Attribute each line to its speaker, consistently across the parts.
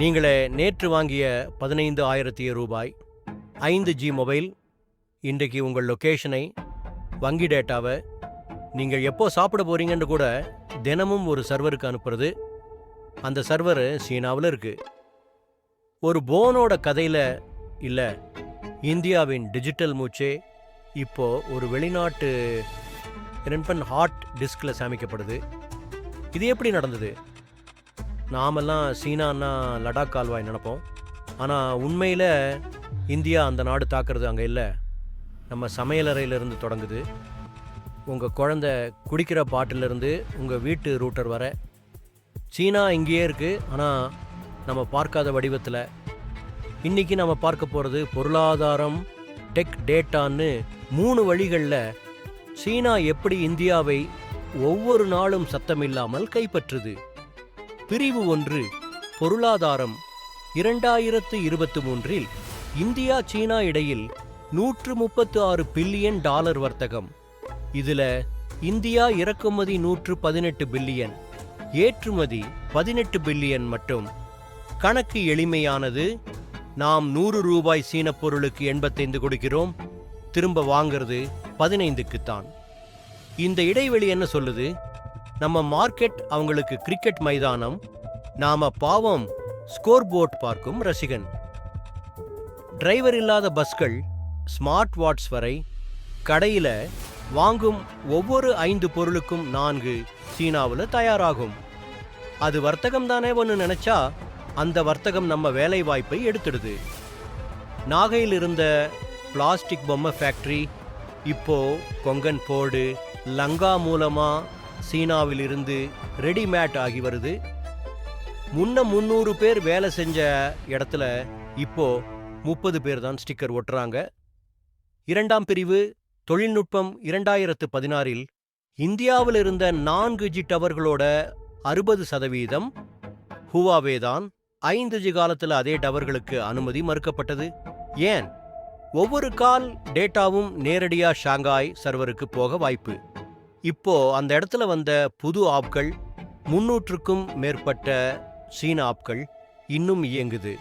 Speaker 1: நீங்களே நேற்று வாங்கிய பதினைந்து ஆயிரத்தி ரூபாய். ஐந்து ஜி மொபைல் இன்றைக்கு உங்கள் லொக்கேஷனை வங்கி டேட்டாவை நீங்கள் எப்போ சாப்பிட போறீங்கன்னு கூட தினமும் ஒரு சர்வருக்கு அனுப்புறது. அந்த சர்வர் சீனாவில் இருக்கு. ஒரு போனோட கதையில் இல்லை இந்தியாவின் டிஜிட்டல் மூச்சே இப்போ ஒரு வெளிநாட்டு ரென்பன் ஹாட் டிஸ்கில் சாமிக்கப்படுது. இது எப்படி நடந்தது? நாமெல்லாம் சீனான்னா லடாக் கால்வாய் நினைப்போம். ஆனால் உண்மையில் இந்தியா அந்த நாடு தாக்குறது அங்கே இல்லை. நம்ம சமையலறையிலேருந்து தொடங்குது. உங்கள் குழந்த குடிக்கிற பாட்டிலிருந்து உங்கள் வீட்டு ரூட்டர் வர. சீனா இங்கேயே இருக்குது ஆனால் நம்ம பார்க்காத வடிவத்தில். இன்னைக்கு நம்ம பார்க்க போகிறது பொருளாதாரம் டெக் டேட்டான்னு மூணு வழிகளில் சீனா எப்படி இந்தியாவை ஒவ்வொரு நாளும் சத்தமில்லாமல் கைப்பற்றுது. பிரிவு ஒன்று பொருளாதாரம் இரண்டாயிரத்து இருபத்தி மூன்றில் இந்தியா சீனா இடையில் நூற்று முப்பத்து ஆறு பில்லியன் டாலர் வர்த்தகம். இதில் இந்தியா இறக்குமதி நூற்று பதினெட்டு பில்லியன் ஏற்றுமதி பதினெட்டு பில்லியன் மட்டும். கணக்கு எளிமையானது நாம் நூறு ரூபாய் சீன பொருளுக்கு எண்பத்தைந்து கொடுக்கிறோம் திரும்ப வாங்கிறது பதினைந்துக்குத்தான். இந்த இடைவெளி என்ன சொல்லுது? நம்ம மார்க்கெட் அவங்களுக்கு கிரிக்கெட் மைதானம். நாம பாவம் ஸ்கோர் போர்ட் பார்க்கும் ரசிகன். டிரைவர் இல்லாத பஸ்கள் ஸ்மார்ட் வாட்ச் வரை கடையில் வாங்கும் ஒவ்வொரு ஐந்து பொருளுக்கும் நான்கு சீனாவில் தயாராகும். அது வர்த்தகம் தானே ஒன்று நினச்சா அந்த வர்த்தகம் நம்ம வேலை வாய்ப்பை எடுத்துடுது. நாகையில் இருந்த பிளாஸ்டிக் பொம்மை ஃபேக்ட்ரி இப்போ கொங்கன் போடு லங்கா மூலமாக சீனாவில் இருந்து ரெடிமேட் ஆகி வருது. முன்ன முந்நூறு பேர் வேலை செஞ்ச இடத்துல இப்போ முப்பது பேர் தான் ஸ்டிக்கர் ஒட்டுறாங்க. இரண்டாம் பிரிவு தொழில்நுட்பம் இரண்டாயிரத்து பதினாறில் இந்தியாவில் இருந்த நான்கு ஜி டவர்களோட அறுபது சதவீதம் ஹுவாவே தான் ஐந்து ஜி காலத்தில் அதே டவர்களுக்கு அனுமதி மறுக்கப்பட்டது. ஏன்? ஒவ்வொரு கால் டேட்டாவும் நேரடியா ஷாங்காய் சர்வருக்கு போக வாய்ப்பு. இப்போ அந்த இடத்துல வந்த புது ஆப்கள் முன்னூற்றுக்கும் மேற்பட்ட சீன ஆப்கள் இன்னும் இயங்குது.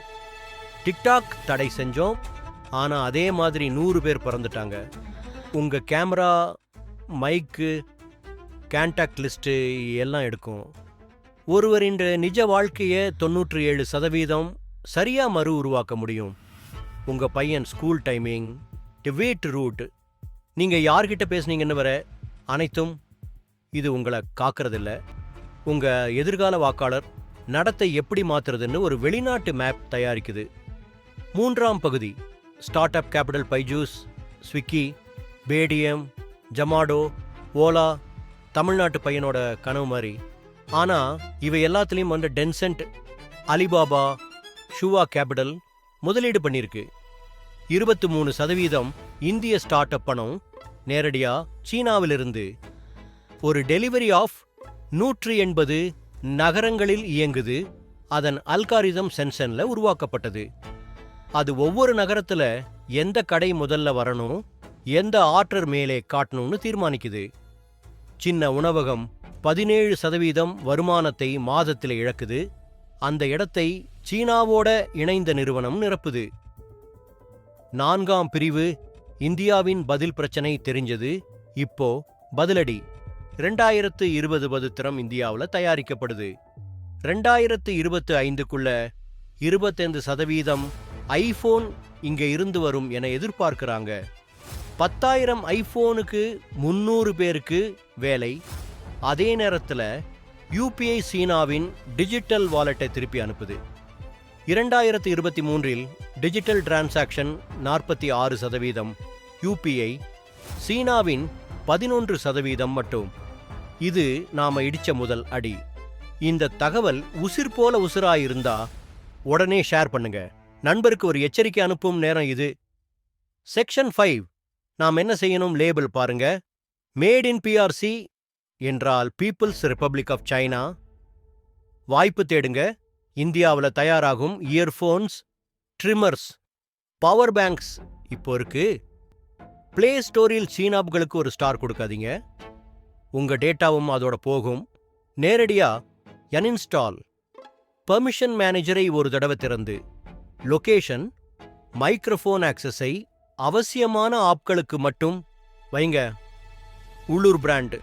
Speaker 1: டிக்டாக் தடை செஞ்சோம் ஆனால் அதே மாதிரி நூறு பேர் பிறந்துட்டாங்க. உங்கள் கேமரா மைக்கு கான்டாக்ட் லிஸ்ட்டு எல்லாம் எடுக்கும். ஒருவரின் நிஜ வாழ்க்கையை தொண்ணூற்றி ஏழு சதவீதம் சரியாக மறு உருவாக்க முடியும். உங்கள் பையன் ஸ்கூல் டைமிங் வீட் ரூட். நீங்கள் யார்கிட்ட பேசுனீங்கன்னு வர அனைத்தும் இது உங்களை காக்கறதில்ல. உங்கள் எதிர்கால வாக்காளர் நடத்தை எப்படி மாற்றுறதுன்னு ஒரு வெளிநாட்டு மேப் தயாரிக்குது. மூன்றாம் பகுதி start up capital Byju's Swiggy Paytm Zomato Ola தமிழ்நாட்டு பையனோட கனவு மாதிரி. ஆனால் இவை எல்லாத்துலேயும் வந்து டென்சென்ட் அலிபாபா ஷூவா கேபிட்டல் முதலீடு பண்ணியிருக்கு. இருபத்தி மூணு சதவீதம் இந்திய ஸ்டார்ட் அப் பணம் நேரடியா சீனாவிலிருந்து. ஒரு டெலிவரி ஆஃப் நூற்று எண்பது நகரங்களில் இயங்குது. அதன் அல்காரிதம் சென்சன்ல உருவாக்கப்பட்டது. அது ஒவ்வொரு நகரத்துல எந்த கடை முதல்ல வரணும் எந்த ஆர்டர் மேலே காட்டணும்னு தீர்மானிக்குது. சின்ன உணவகம் பதினேழு சதவீதம் வருமானத்தை மாதத்தில் இழக்குது. அந்த இடத்தை சீனாவோட இணைந்த நிறுவனம் நிரப்புது. நான்காம் பிரிவு இந்தியாவின் பதில் பிரச்சனை தெரிஞ்சது. இப்போ பதிலடி. ரெண்டாயிரத்து இருபது பதுத்திரம் இந்தியாவில் தயாரிக்கப்படுது. ரெண்டாயிரத்து இருபத்து ஐந்துக்குள்ள இருபத்தைந்து சதவீதம் ஐஃபோன் இங்கே இருந்து வரும் என எதிர்பார்க்கிறாங்க. பத்தாயிரம் ஐஃபோனுக்கு முன்னூறு பேருக்கு வேலை. அதே நேரத்தில் யூபிஐ சீனாவின் டிஜிட்டல் வாலெட்டை திருப்பி அனுப்புது. இரண்டாயிரத்து இருபத்தி மூன்றில் டிஜிட்டல் டிரான்சாக்ஷன் நாற்பத்தி ஆறு சதவீதம் யூபிஐ சீனாவின் பதினொன்று சதவீதம் மட்டும். இது நாம இடிச்ச முதல் அடி. இந்த தகவல் உசிர் போல உசிராயிருந்தா உடனே ஷேர் பண்ணுங்க. நண்பருக்கு ஒரு எச்சரிக்கை அனுப்பும் நேரம் இது. Section five. நாம் என்ன செய்யணும் லேபிள் பாருங்க. மேட் இன் பிஆர்சி என்றால் பீப்புள்ஸ் ரிப்பப்ளிக் ஆஃப் சைனா. வாய்ப்பு தேடுங்க. இந்தியாவில் தயாராகும் இயர்ஃபோன்ஸ் ட்ரிம்மர்ஸ் பவர் பேங்க்ஸ் இப்போ இருக்கு. பிளே ஸ்டோரியில் சீனாப்களுக்கு ஒரு ஸ்டார் கொடுக்காதீங்க. உங்கள் டேட்டாவும் அதோட போகும். நேரடியாக அன்இன்ஸ்டால் பெர்மிஷன் மேனேஜரை ஒரு தடவை திறந்து. லொகேஷன் மைக்ரோஃபோன் ஆக்சஸை அவசியமான ஆப்களுக்கு மட்டும் வைங்க. உள்ளூர் பிராண்டு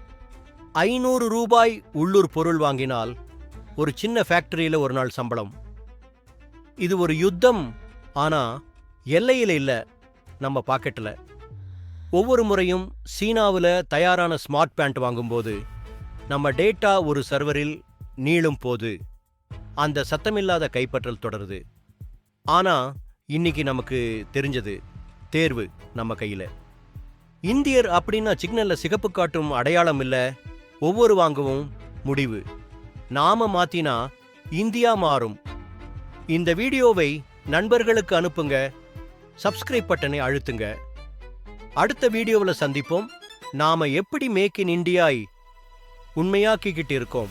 Speaker 1: ஐநூறு ரூபாய் உள்ளூர் பொருள் வாங்கினால் ஒரு சின்ன ஃபேக்டரியில் ஒரு நாள் சம்பளம். இது ஒரு யுத்தம். ஆனால் எல்லையில் இல்லை. நம்ம பாக்கெட்டில் ஒவ்வொரு முறையும் சீனாவில் தயாரான ஸ்மார்ட் பேண்ட் வாங்கும்போது நம்ம டேட்டா ஒரு சர்வரில் நீளும் போது அந்த சத்தமில்லாத கைப்பற்றல் தொடருது. ஆனால் இன்னைக்கு நமக்கு தெரிஞ்சது தேர்வு நம்ம கையில். இந்தியர் அப்படின்னா சிக்னலில் சிகப்பு காட்டும் அடையாளம் இல்லை ஒவ்வொரு வாங்கவும் முடிவு. நாம மாத்தினா இந்தியா மாறும். இந்த வீடியோவை நண்பர்களுக்கு அனுப்புங்க சப்ஸ்கிரைப் பட்டனை அழுத்துங்க. அடுத்த வீடியோவில் சந்திப்போம். நாம எப்படி மேக் இன் இண்டியாய் உண்மையாக்கிக்கிட்டு இருக்கோம்.